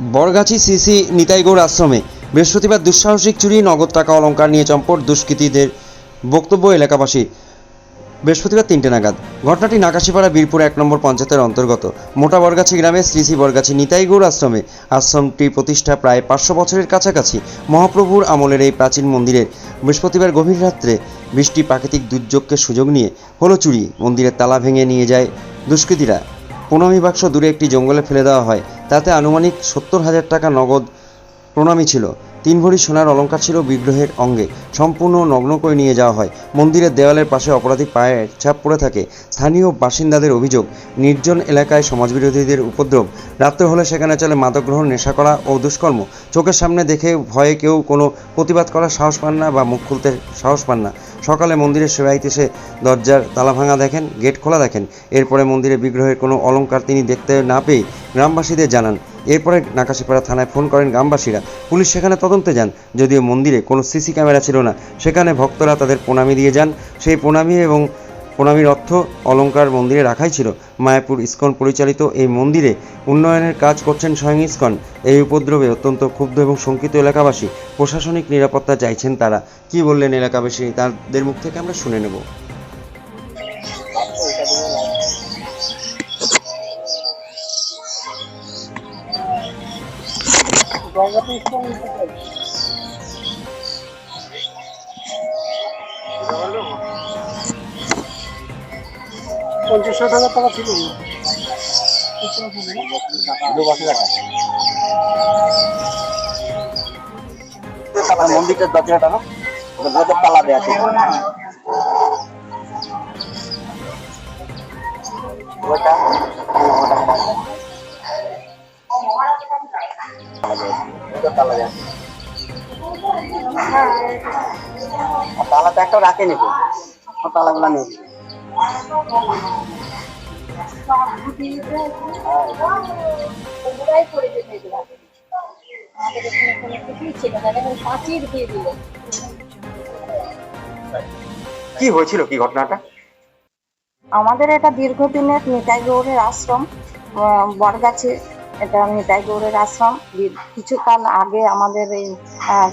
Borgachhi CC নিতাইগৌড় আশ্রমে বৃহস্পতিবার দুঃসাহসিক চুরি, নগদ টাকা অলঙ্কার নিয়ে চম্পট দুষ্কৃতীদের বক্তব্য এলাকাবাসী বৃহস্পতিবার তিনটে নাগাদ। ঘটনাটি নাকাশিপাড়া বীরপুর এক নম্বর পঞ্চায়েতের অন্তর্গত। মোটা বরগাছি গ্রামে শ্রী শ্রী বরগাছি নিতাইগৌড় আশ্রমে আশ্রমটি প্রতিষ্ঠা প্রায় পাঁচশো বছরের কাছাকাছি। মহাপ্রভুর আমলের এই প্রাচীন মন্দিরের বৃহস্পতিবার গভীর রাত্রে বৃষ্টি প্রাকৃতিক দুর্যোগকে সুযোগ নিয়ে হলো চুরি। মন্দিরের তালা ভেঙে নিয়ে যায় দুষ্কৃতীরা। প্রণামী বাক্স দূরে একটি জঙ্গলে ফেলে দেওয়া হয়। তাতে আনুমানিক সত্তর হাজার টাকা নগদ প্রণামী ছিল। তিন ভরি সোনার অলংকার ছিল বিগ্রহের অঙ্গে। সম্পূর্ণ নগ্ন করে নিয়ে যাওয়া হয়। মন্দিরের দেওয়ালের পাশে অপরাধী পায়ের ছাপ পড়ে থাকে। স্থানীয় বাসিন্দাদের অভিযোগ, নির্জন এলাকায় সমাজবিরোধীদের উপদ্রব। রাত্রে হলে সেখানে চলে মাদক গ্রহণ নেশা করা ও দুষ্কর্ম। চোখের সামনে দেখে ভয়ে কেউ কোনো প্রতিবাদ করার সাহস পান না বা মুখ খুলতে সাহস পান না। সকালে মন্দিরের সেবাইতে এসে দরজার তালা ভাঙা দেখেন, গেট খোলা দেখেন। এরপরে মন্দিরে বিগ্রহের কোনো অলংকার তিনি দেখতে না পেয়ে গ্রামবাসীদের জানান এরপরে নাকাশিপাড়া থানায় ফোন করেন গ্রামবাসীরা। পুলিশ সেখানে তদন্তে যান, যদিও মন্দিরে কোনো সিসি ক্যামেরা ছিল না। সেখানে ভক্তরা তাদের প্রণামী দিয়ে যান। সেই প্রণামী এবং প্রণামীর অর্থ অলঙ্কার মন্দিরে রাখাই ছিল। মায়াপুর ইস্কন পরিচালিত এই মন্দিরে উন্নয়নের কাজ করছেন স্বয়ং ইস্কন। এই উপদ্রবে অত্যন্ত ক্ষুব্ধ এবং শঙ্কিত এলাকাবাসী প্রশাসনিক নিরাপত্তা চাইছেন তারা। কি বললেন এলাকাবাসী? তাদের মুখ থেকে আমরা শুনে নেব। পঞ্চাশ ষাট হাজার টাকা ছিল। মন্দিরটার দরজাটা না দরজার তালা দেওয়া আছে ওটা তালা তো একটা রাখে নিবো তালাগুলা নেই ওগুলাই করে যেতে এগুলো। আমাদের এখানে কোনো কিছুই ছিল না দেখুন পাঁচির দিয়ে দিল কি হয়েছিল কি ঘটনাটা আমাদের এটা দীর্ঘদিনের নিতাই গৌড়ের আশ্রম বরগাছি এটা আমি গৌড়ের আশ্রম। কিছুকাল আগে আমাদের এই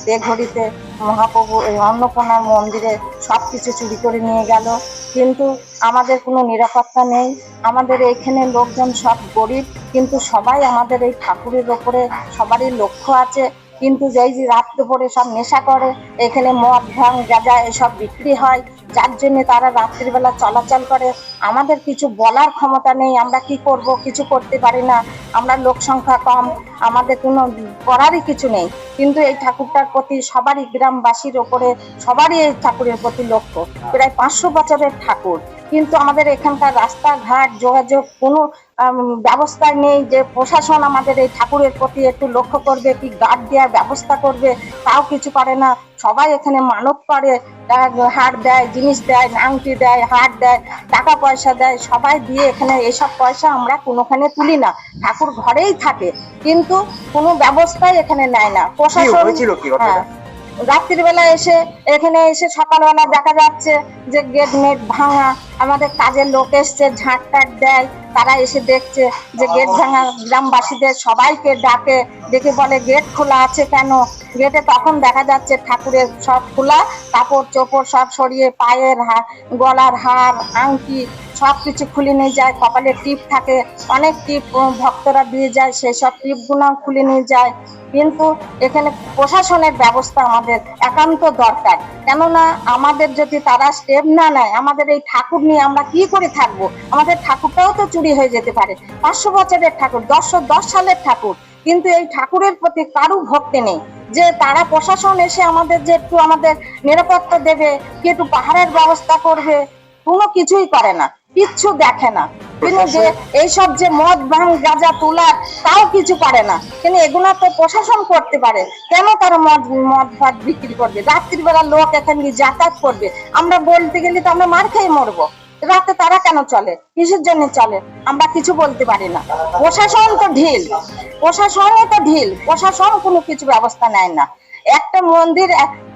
দেঘড়িতে মহাপ্রভু এই অন্নপূর্ণার মন্দিরে সব কিছু চুরি করে নিয়ে গেল। কিন্তু আমাদের কোনো নিরাপত্তা নেই। আমাদের এইখানে লোকজন সব গরিব, কিন্তু সবাই আমাদের এই ঠাকুরের ওপরে সবারই লক্ষ্য আছে। কিন্তু যেই যে রাত্রে পরে সব নেশা করে, এখানে মদ ভাঙ গাঁজা এসব বিক্রি হয়, যার জন্য তারা রাত্রিবেলা চলাচল করে। আমাদের কিছু বলার ক্ষমতা নেই, আমরা কি করব, কিছু করতে পারি না, আমরা লোক সংখ্যা কম, আমাদের কোনো করারই কিছু নেই। কিন্তু এই ঠাকুরটার প্রতি সবারই গ্রামবাসীর ওপরে সবারই এই ঠাকুরের প্রতি লক্ষ্য। প্রায় পাঁচশো বছরের ঠাকুর। কিন্তু আমাদের এখানকার রাস্তাঘাট যোগাযোগ কোনো ব্যবস্থা নেই যে প্রশাসন আমাদের এই ঠাকুরের প্রতি একটু লক্ষ্য করবে কি গার্ড দেওয়ার ব্যবস্থা করবে তাও কিছু পারে না। সবাই এখানে মানত করে হার দেয় জিনিস দেয় আংটি দেয় হার দেয় টাকা পয়সা দেয় সবাই দিয়ে এখানে এসব পয়সা আমরা কোনোখানে তুলি না। ঠাকুর ঘরেই থাকে কিন্তু কোনো ব্যবস্থাই এখানে নেয় না। প্রশাসন হ্যাঁ রাত্রিবেলা এসে এখানে এসে সকালবেলা দেখা যাচ্ছে যে গেট নেট ভাঙা আমাদের কাজের লোক এসছে, ঝাঁট টাট দেয়। তারা এসে দেখছে যে গেট ভাঙা গ্রামবাসীদের সবাইকে ডাকে। ডেকে বলে গেট খোলা আছে কেন? গেটে তখন দেখা যাচ্ছে ঠাকুরের সব খোলা, কাপড় চোপড় সব সরিয়ে পায়ের হার গলার হার, আংটি সব কিছু খুলে নিয়ে যায়, কপালে টিপ থাকে। অনেক টিপ ভক্তরা দিয়ে যায়, সেই সব টিপগুলো খুলে নিয়ে যায়। কিন্তু এখানে প্রশাসনের ব্যবস্থা আমাদের একান্ত দরকার। কেননা আমাদের যদি তারা স্টেপ না নেয়, আমাদের এই ঠাকুর নিয়ে আমরা কি করে থাকব? আমাদের ঠাকুরটাও তো চুরি হয়ে যেতে পারে। পাঁচশো বছরের ঠাকুর, দশশো দশ সালের ঠাকুর। কিন্তু এই ঠাকুরের প্রতি কারু ভক্তি নেই। যে তারা প্রশাসন এসে আমাদের যে একটু আমাদের নিরাপত্তা দেবে, কি একটু পাহাড়ের ব্যবস্থা করবে, কোনো কিছুই করে না, কিচ্ছু দেখে না। কিন্তু যে এইসব যে মদ ভাঙ গাঁজা, তোলা, তাও কিছু পারে না। এগুলো তো প্রশাসন করতে পারে। কেন তারা মদ মদ ভাত বিক্রি করবে? রাত্রিবেলা লোক এখানে গিয়ে যাতায়াত করবে। আমরা বলতে গেলে তো আমরা মার খেয়ে মরবো। রাতে তারা কেন চলে? কিসের জন্য চলে? আমরা কিছু বলতে পারি না। প্রশাসন তো ঢিল। প্রশাসনও তো ঢিল। প্রশাসন কোনো কিছু ব্যবস্থা নেয় না। একটা মন্দির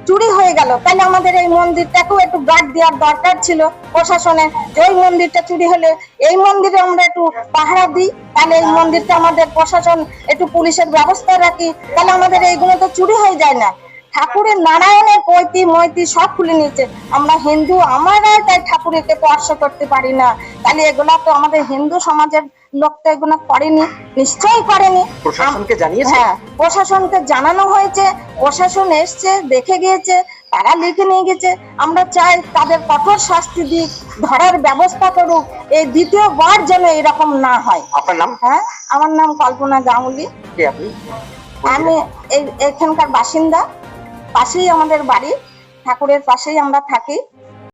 চুরি হয়ে গেল। তাহলে আমাদের এই মন্দিরটাকেও একটু গার্ড দেওয়ার দরকার ছিল প্রশাসনে ওই মন্দিরটা চুরি হলে এই মন্দিরে আমরা একটু পাহারা দিই, তাহলে এই মন্দিরটা আমাদের প্রশাসন, একটু পুলিশের ব্যবস্থা রাখি। তাহলে আমাদের এইগুলো তো চুরি হয়ে যায় না। ঠাকুরের নারায়ণের পৈতি মৈতি সব খুলে নিয়েছে। আমরা হিন্দু আমরাই তাই ঠাকুরকে স্পর্শ করতে পারি না। তাহলে এগুলা তো আমাদের হিন্দু সমাজের লোক তো এগুলো করেনি নিশ্চয়ই করেনি। প্রশাসনকে জানিয়েছে? হ্যাঁ প্রশাসনকে জানানো হয়েছে প্রশাসন এসছে দেখে গিয়েছে তারা লিখে নিয়ে গেছে। আমরা চাই তাদের কঠোর শাস্তি দিক ধরার ব্যবস্থা করুক এই দ্বিতীয়বার যেন এরকম না হয়। আপনার নাম? হ্যাঁ আমার নাম কল্পনা গাঙ্গুলি। আমি এখানকার বাসিন্দা। পাশেই আমাদের বাড়ি ঠাকুরের পাশেই আমরা থাকি।